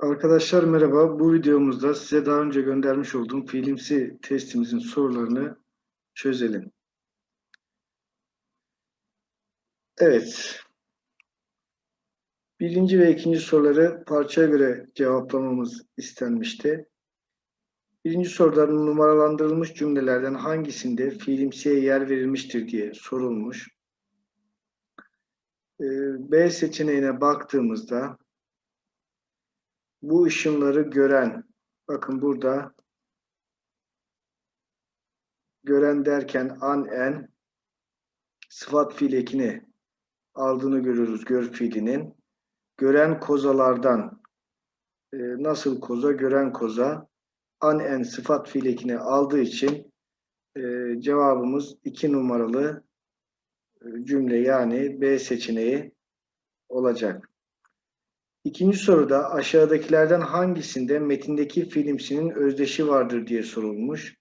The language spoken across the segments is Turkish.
Arkadaşlar merhaba. Bu videomuzda size daha önce göndermiş olduğum fiilimsi testimizin sorularını çözelim. Evet. Birinci ve ikinci soruları parçaya göre cevaplamamız istenmişti. Birinci soruda numaralandırılmış cümlelerden hangisinde fiilimsiye yer verilmiştir diye sorulmuş. Ee, B seçeneğine baktığımızda bu ışınları gören, bakın burada gören derken an en sıfat fiil aldığını görüyoruz gör fiilinin. Gören kozalardan e, nasıl koza? Gören koza an en sıfat fiil aldığı için e, cevabımız iki numaralı e, cümle yani B seçeneği olacak. İkinci soruda aşağıdakilerden hangisinde metindeki fiilimsinin özdeşi vardır diye sorulmuş.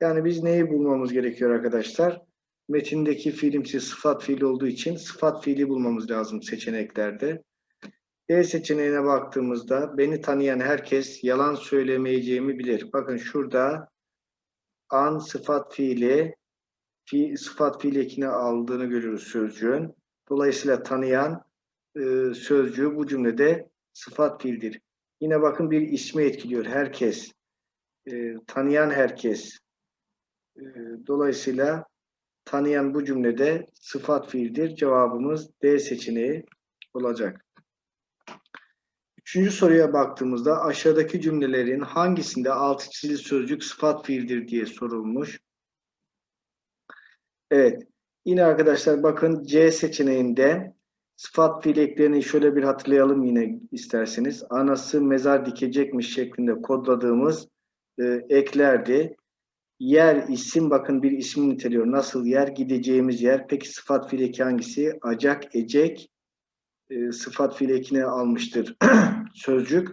Yani biz neyi bulmamız gerekiyor arkadaşlar? Metindeki fiilimsi sıfat fiili olduğu için sıfat fiili bulmamız lazım seçeneklerde. E seçeneğine baktığımızda beni tanıyan herkes yalan söylemeyeceğimi bilir. Bakın şurada an sıfat fiili fi, sıfat fiili ekini aldığını görüyoruz sözcüğün. Dolayısıyla tanıyan e, sözcüğü bu cümlede sıfat fiildir. Yine bakın bir ismi etkiliyor. Herkes, e, tanıyan herkes. E, dolayısıyla tanıyan bu cümlede sıfat fiildir. Cevabımız D seçeneği olacak. Üçüncü soruya baktığımızda aşağıdaki cümlelerin hangisinde altı çizili sözcük sıfat fiildir diye sorulmuş. Evet. Yine arkadaşlar bakın C seçeneğinde Sıfat fiil eklerini şöyle bir hatırlayalım yine isterseniz. Anası mezar dikecekmiş şeklinde kodladığımız e, eklerdi. Yer, isim bakın bir ismi niteliyor. Nasıl yer? Gideceğimiz yer. Peki sıfat fiil eki hangisi? Acak, ecek e, sıfat fiil almıştır sözcük.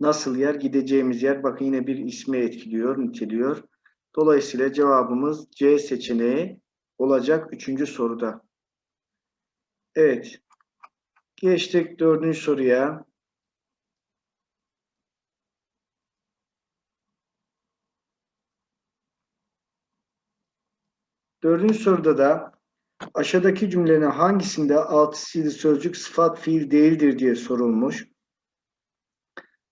Nasıl yer? Gideceğimiz yer. Bakın yine bir ismi etkiliyor, niteliyor. Dolayısıyla cevabımız C seçeneği olacak üçüncü soruda. Evet. Geçtik dördüncü soruya. Dördüncü soruda da aşağıdaki cümlenin hangisinde altı çizili sözcük sıfat fiil değildir diye sorulmuş.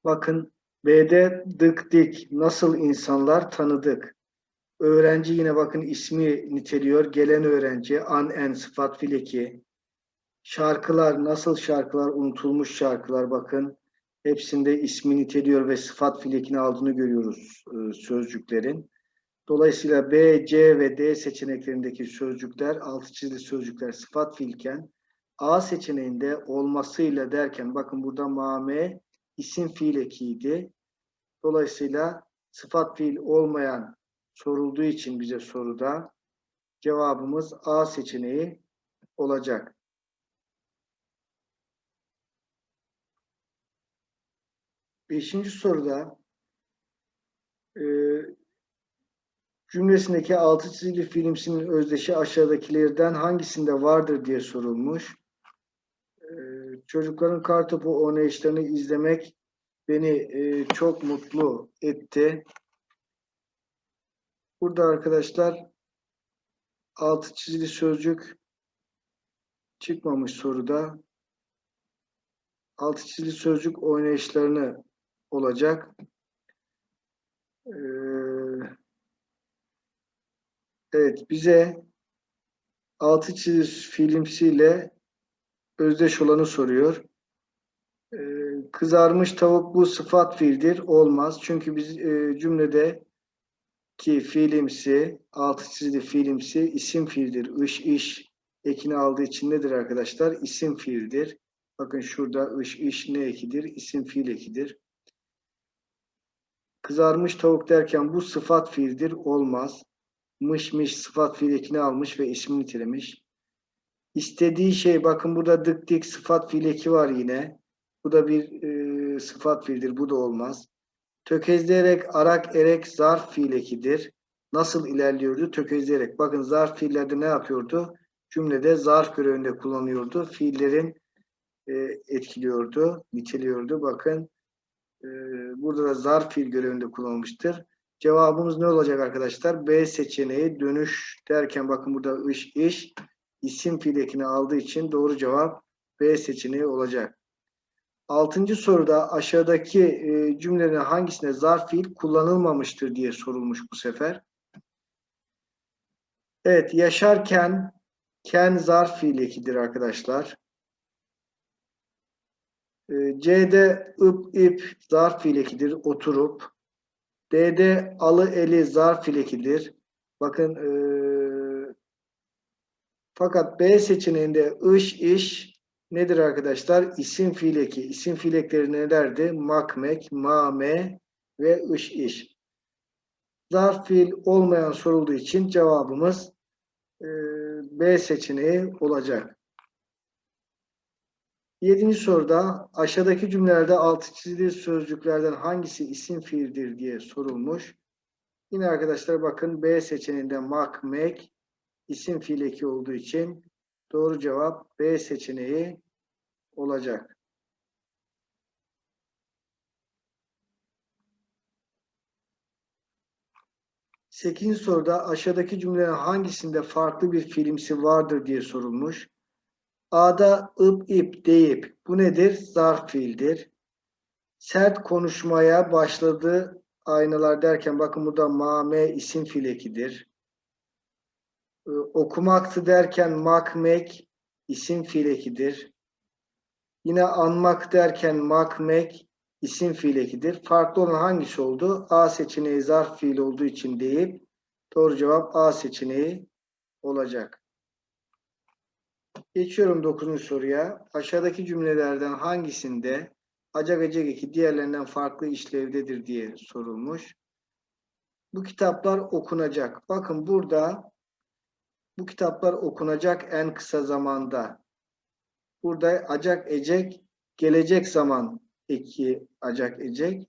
Bakın B'de dık dik nasıl insanlar tanıdık. Öğrenci yine bakın ismi niteliyor. Gelen öğrenci an en sıfat fiil eki. Şarkılar nasıl şarkılar unutulmuş şarkılar bakın hepsinde ismi niteliyor ve sıfat fiilekini aldığını görüyoruz e, sözcüklerin. Dolayısıyla B, C ve D seçeneklerindeki sözcükler altı çizili sözcükler sıfat fiilken A seçeneğinde olmasıyla derken bakın burada mame isim fiil ekiydi. Dolayısıyla sıfat fiil olmayan sorulduğu için bize soruda cevabımız A seçeneği olacak. Beşinci soruda e, cümlesindeki altı çizili fiilimsinin özdeşi aşağıdakilerden hangisinde vardır diye sorulmuş. E, çocukların kartopu oynayışlarını izlemek beni e, çok mutlu etti. Burada arkadaşlar altı çizili sözcük çıkmamış soruda. Altı çizili sözcük oynayışlarını olacak. Ee, evet bize altı çiziz filmsiyle özdeş olanı soruyor. Ee, kızarmış tavuk bu sıfat fiildir. Olmaz. Çünkü biz e, cümlede ki fiilimsi, altı çizili fiilimsi isim fiildir. Iş, iş ekini aldığı için nedir arkadaşlar? İsim fiildir. Bakın şurada iş, iş ne ekidir? İsim fiil ekidir. Kızarmış tavuk derken bu sıfat fiildir. Olmaz. Mış mış sıfat fiil almış ve ismini nitelemiş. İstediği şey bakın burada dık dik sıfat fiil eki var yine. Bu da bir e, sıfat fiildir. Bu da olmaz. Tökezleyerek, arak, erek zarf fiil ekidir. Nasıl ilerliyordu? Tökezleyerek. Bakın zarf fiillerde ne yapıyordu? Cümlede zarf görevinde kullanıyordu. Fiillerin e, etkiliyordu, niteliyordu. Bakın e, burada da zarf fiil görevinde kullanılmıştır. Cevabımız ne olacak arkadaşlar? B seçeneği dönüş derken bakın burada iş iş isim fiil ekini aldığı için doğru cevap B seçeneği olacak. Altıncı soruda aşağıdaki e, cümlelerin hangisinde zarf fiil kullanılmamıştır diye sorulmuş bu sefer. Evet, yaşarken ken zarf fiil ekidir arkadaşlar. E, C'de ıp ip zarf fiil ekidir, oturup. D'de alı eli zarf fiil ekidir. Bakın e, fakat B seçeneğinde ış iş nedir arkadaşlar? İsim fiil eki. İsim fiil ekleri nelerdi? Makmek, mame ve ış iş. Zarf fiil olmayan sorulduğu için cevabımız e, B seçeneği olacak. Yedinci soruda aşağıdaki cümlelerde altı çizili sözcüklerden hangisi isim fiildir diye sorulmuş. Yine arkadaşlar bakın B seçeneğinde mak, mek isim fiil eki olduğu için doğru cevap B seçeneği olacak. Sekizinci soruda aşağıdaki cümlelerin hangisinde farklı bir fiilimsi vardır diye sorulmuş. A'da ıp ip deyip bu nedir? Zarf fiildir. Sert konuşmaya başladı aynalar derken bakın burada mame isim fiil ekidir. Ee, okumaktı derken makmek isim fiil ekidir. Yine anmak derken makmek isim fiil ekidir. Farklı olan hangisi oldu? A seçeneği zarf fiil olduğu için deyip doğru cevap A seçeneği olacak. Geçiyorum 9. soruya. Aşağıdaki cümlelerden hangisinde acak acak eki diğerlerinden farklı işlevdedir diye sorulmuş. Bu kitaplar okunacak. Bakın burada bu kitaplar okunacak en kısa zamanda. Burada acak ecek gelecek zaman eki acak ecek.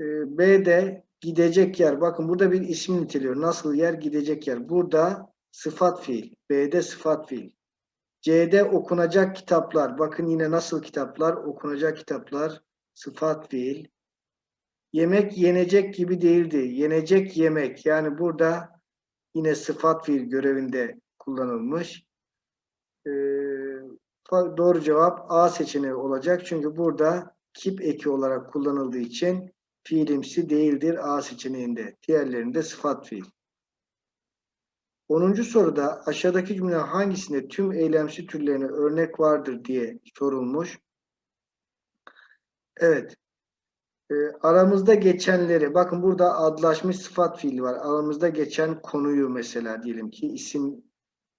Ee, B'de gidecek yer. Bakın burada bir isim niteliyor. Nasıl yer? Gidecek yer. Burada sıfat fiil. B'de sıfat fiil. C'de okunacak kitaplar. Bakın yine nasıl kitaplar? Okunacak kitaplar. Sıfat fiil. Yemek yenecek gibi değildi. Yenecek yemek. Yani burada yine sıfat fiil görevinde kullanılmış. Ee, doğru cevap A seçeneği olacak. Çünkü burada kip eki olarak kullanıldığı için fiilimsi değildir A seçeneğinde. Diğerlerinde sıfat fiil. 10. soruda aşağıdaki cümle hangisinde tüm eylemsi türlerine örnek vardır diye sorulmuş. Evet. E, aramızda geçenleri, bakın burada adlaşmış sıfat fiili var. Aramızda geçen konuyu mesela diyelim ki isim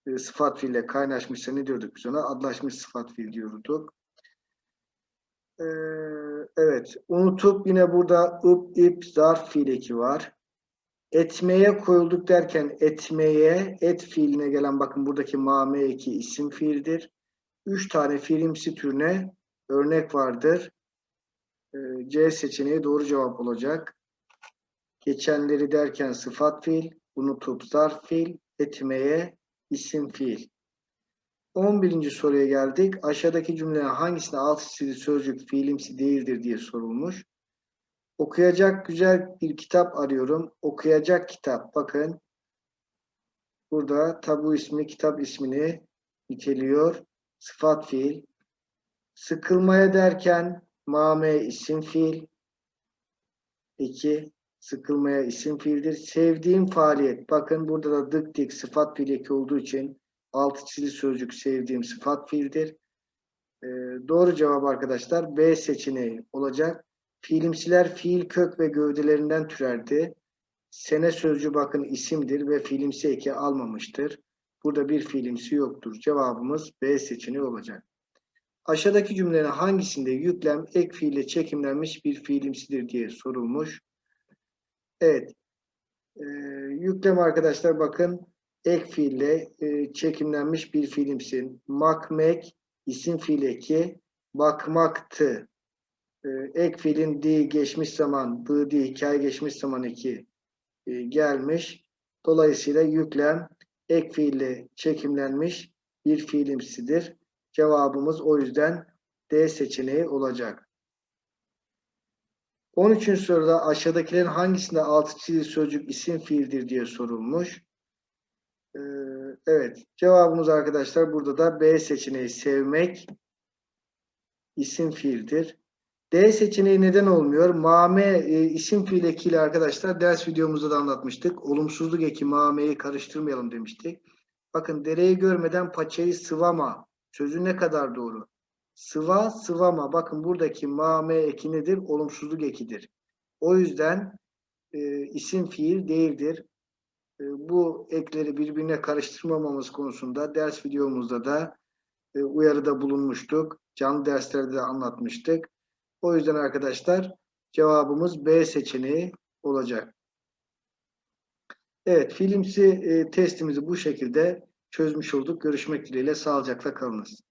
e, sıfat fiille kaynaşmışsa ne diyorduk biz ona? Adlaşmış sıfat fiil diyorduk. E, evet. Unutup yine burada ıp, ip, zarf fiil eki var etmeye koyulduk derken etmeye, et fiiline gelen bakın buradaki mame eki isim fiildir. Üç tane fiilimsi türüne örnek vardır. Ee, C seçeneği doğru cevap olacak. Geçenleri derken sıfat fiil, unutup zarf fiil, etmeye isim fiil. 11. soruya geldik. Aşağıdaki cümlelerin hangisinde alt çizili sözcük fiilimsi değildir diye sorulmuş. Okuyacak güzel bir kitap arıyorum. Okuyacak kitap. Bakın. Burada tabu ismi, kitap ismini niteliyor. Sıfat fiil. Sıkılmaya derken mame isim fiil. İki. Sıkılmaya isim fiildir. Sevdiğim faaliyet. Bakın burada da dık dik sıfat fiil eki olduğu için altı çizili sözcük sevdiğim sıfat fiildir. Ee, doğru cevap arkadaşlar B seçeneği olacak. Fiilimsiler fiil kök ve gövdelerinden türerdi. Sene sözcüğü bakın isimdir ve fiilimsi eki almamıştır. Burada bir fiilimsi yoktur. Cevabımız B seçeneği olacak. Aşağıdaki cümlelerin hangisinde yüklem ek fiille çekimlenmiş bir fiilimsidir diye sorulmuş. Evet. Ee, yüklem arkadaşlar bakın ek fiille e, çekimlenmiş bir fiilimsin. Makmek isim fiil eki bakmaktı ek fiilin di geçmiş zaman, dı di hikaye geçmiş zaman iki e, gelmiş. Dolayısıyla yüklem ek fiille çekimlenmiş bir fiilimsidir. Cevabımız o yüzden D seçeneği olacak. 13. soruda aşağıdakilerin hangisinde altı çizili sözcük isim fiildir diye sorulmuş. Ee, evet. Cevabımız arkadaşlar burada da B seçeneği sevmek isim fiildir. D seçeneği neden olmuyor? Mame e, isim fiil ekiyle arkadaşlar ders videomuzda da anlatmıştık. Olumsuzluk eki mameyi karıştırmayalım demiştik. Bakın dereyi görmeden paçayı sıvama. Sözü ne kadar doğru? Sıva, sıvama. Bakın buradaki mame eki nedir? Olumsuzluk ekidir. O yüzden e, isim fiil değildir. E, bu ekleri birbirine karıştırmamamız konusunda ders videomuzda da e, uyarıda bulunmuştuk. Canlı derslerde de anlatmıştık. O yüzden arkadaşlar cevabımız B seçeneği olacak. Evet, filmsi e, testimizi bu şekilde çözmüş olduk. Görüşmek dileğiyle sağlıcakla kalınız.